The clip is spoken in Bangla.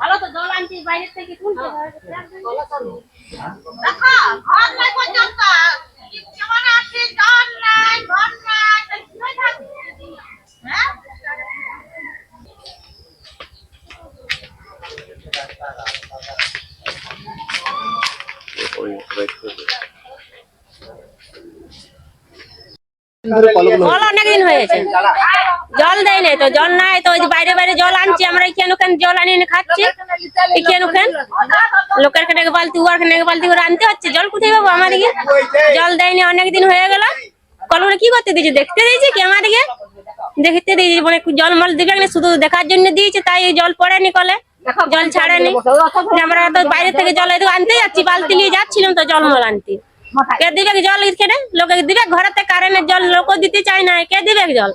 ভালো তো জল আনছি বাইরে থেকে তুলতে নাই পর্যন্ত। হ্যাঁ জল নাই তো, জল বাইরে বাইরে জল আমরা জল আনি বালতি বালতি করে আনতে হচ্ছে। জল পাবো আমাদেরকে জল দেয়নি অনেকদিন হয়ে গেল। কলগুলো কি করতে দিয়েছে? দেখতে দিয়েছে কি আমাদেরকে দেখতে দিয়েছে মানে জল মল দিবে শুধু দেখার জন্য দিয়েছে, তাই জল পড়েনি কলে। জল ছাড়েনি। আমরা তো বাইরে থেকে জল আনতে যাচ্ছি, বালতি নিয়ে যাচ্ছিলাম তো জল মল আনতে। কে দিবে জল এখানে লোকে দিবে? ঘরেতে কারেন্টের জল লোক দিতে চায় না। কে দিবে জল?